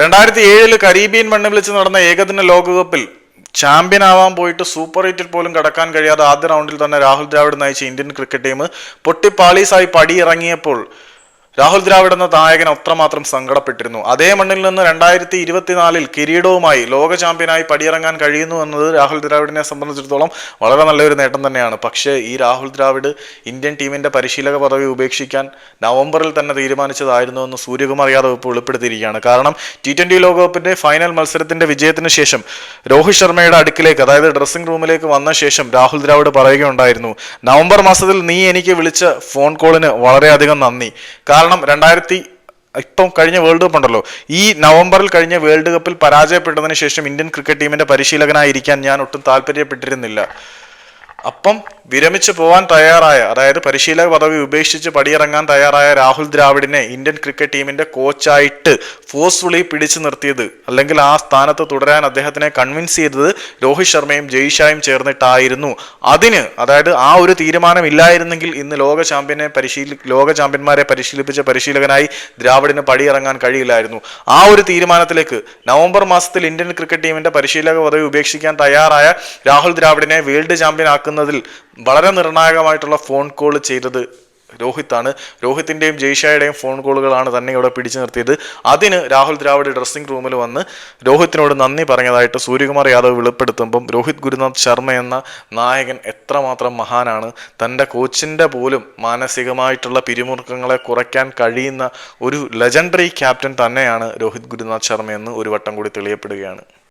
രണ്ടായിരത്തി ഏഴിൽ കരീബിയൻ മണ്ണ് വിളിച്ച് നടന്ന ഏകദിന ലോകകപ്പിൽ ചാമ്പ്യൻ ആവാൻ പോയിട്ട് സൂപ്പർ എയ്റ്റിൽ പോലും കടക്കാൻ കഴിയാതെ ആദ്യ റൗണ്ടിൽ തന്നെ രാഹുൽ ദ്രാവിഡ് നയിച്ച ഇന്ത്യൻ ക്രിക്കറ്റ് ടീം പൊട്ടിപ്പാളീസായി പടിയിറങ്ങിയപ്പോൾ രാഹുൽ ദ്രാവിഡ് എന്ന നായകൻ അത്രമാത്രം സങ്കടപ്പെട്ടിരുന്നു. അതേ മണ്ണിൽ നിന്ന് രണ്ടായിരത്തി ഇരുപത്തിനാലിൽ കിരീടവുമായി ലോക ചാമ്പ്യനായി പടിയിറങ്ങാൻ കഴിയുന്നു എന്നത് രാഹുൽ ദ്രാവിഡിനെ സംബന്ധിച്ചിടത്തോളം വളരെ നല്ലൊരു നേട്ടം തന്നെയാണ്. പക്ഷേ ഈ രാഹുൽ ദ്രാവിഡ് ഇന്ത്യൻ ടീമിന്റെ പരിശീലക പദവി ഉപേക്ഷിക്കാൻ നവംബറിൽ തന്നെ തീരുമാനിച്ചതായിരുന്നു എന്ന് സൂര്യകുമാർ യാദവ് ഇപ്പോൾ വെളിപ്പെടുത്തിയിരിക്കുകയാണ്. കാരണം ടി ട്വന്റി ലോകകപ്പിന്റെ ഫൈനൽ മത്സരത്തിന്റെ വിജയത്തിന് ശേഷം രോഹിത് ശർമ്മയുടെ അടുക്കിലേക്ക് അതായത് ഡ്രസ്സിംഗ് റൂമിലേക്ക് വന്ന ശേഷം രാഹുൽ ദ്രാവിഡ് പറയുകയുണ്ടായിരുന്നു നവംബർ മാസത്തിൽ നീ എനിക്ക് വിളിച്ച ഫോൺ കോളിന് വളരെയധികം നന്ദി. കാരണം രണ്ടായിരത്തി ഇപ്പം കഴിഞ്ഞ വേൾഡ് കപ്പ് ഉണ്ടല്ലോ. ഈ നവംബറിൽ കഴിഞ്ഞ വേൾഡ് കപ്പിൽ പരാജയപ്പെട്ടതിന് ശേഷം ഇന്ത്യൻ ക്രിക്കറ്റ് ടീമിന്റെ പരിശീലകനായിരിക്കാൻ ഞാൻ ഒട്ടും താല്പര്യപ്പെട്ടിരുന്നില്ല. അപ്പം വിരമിച്ചു പോവാൻ തയ്യാറായ അതായത് പരിശീലക പദവി ഉപേക്ഷിച്ച് പടിയിറങ്ങാൻ തയ്യാറായ രാഹുൽ ദ്രാവിഡിനെ ഇന്ത്യൻ ക്രിക്കറ്റ് ടീമിന്റെ കോച്ചായിട്ട് ഫോഴ്സ്ഫുള്ളി പിടിച്ചു നിർത്തിയത്. അല്ലെങ്കിൽ ആ സ്ഥാനത്ത് തുടരാൻ അദ്ദേഹത്തിനെ കൺവിൻസ് ചെയ്തത് രോഹിത് ശർമ്മയും ജയ്ഷായും ചേർന്നിട്ടായിരുന്നു. അതിന് അതായത് ആ ഒരു തീരുമാനം ഇല്ലായിരുന്നെങ്കിൽ ഇന്ന് ലോക ചാമ്പ്യനെ പരിശീലി ലോക ചാമ്പ്യന്മാരെ പരിശീലിപ്പിച്ച പരിശീലകനായി ദ്രാവിഡിന് പടിയിറങ്ങാൻ കഴിയില്ലായിരുന്നു. ആ ഒരു തീരുമാനത്തിലേക്ക് നവംബർ മാസത്തിൽ ഇന്ത്യൻ ക്രിക്കറ്റ് ടീമിന്റെ പരിശീലക പദവി ഉപേക്ഷിക്കാൻ തയ്യാറായ രാഹുൽ ദ്രാവിഡിനെ വേൾഡ് ചാമ്പ്യൻ ആക്കുന്നതിൽ വളരെ നിർണായകമായിട്ടുള്ള ഫോൺ കോൾ ചെയ്തത് രോഹിത്താണ്. രോഹിത്തിന്റെയും ജയ്ഷായുടെയും ഫോൺ കോളുകളാണ് തന്നെ ഇവിടെ പിടിച്ചു നിർത്തിയത്. അതിന് രാഹുൽ ദ്രാവിഡ് ഡ്രസ്സിംഗ് റൂമിൽ വന്ന് രോഹിത്തിനോട് നന്ദി പറഞ്ഞതായിട്ട് സൂര്യകുമാർ യാദവ് വെളിപ്പെടുത്തുമ്പം രോഹിത് ഗുരുനാഥ് ശർമ്മ എന്ന നായകൻ എത്രമാത്രം മഹാനാണ്. തന്റെ കോച്ചിന്റെ പോലും മാനസികമായിട്ടുള്ള പിരിമുറുക്കങ്ങളെ കുറയ്ക്കാൻ കഴിയുന്ന ഒരു ലെജൻഡറി ക്യാപ്റ്റൻ തന്നെയാണ് രോഹിത് ഗുരുനാഥ് ശർമ്മ എന്ന് ഒരു വട്ടം കൂടി തെളിയപ്പെടുകയാണ്.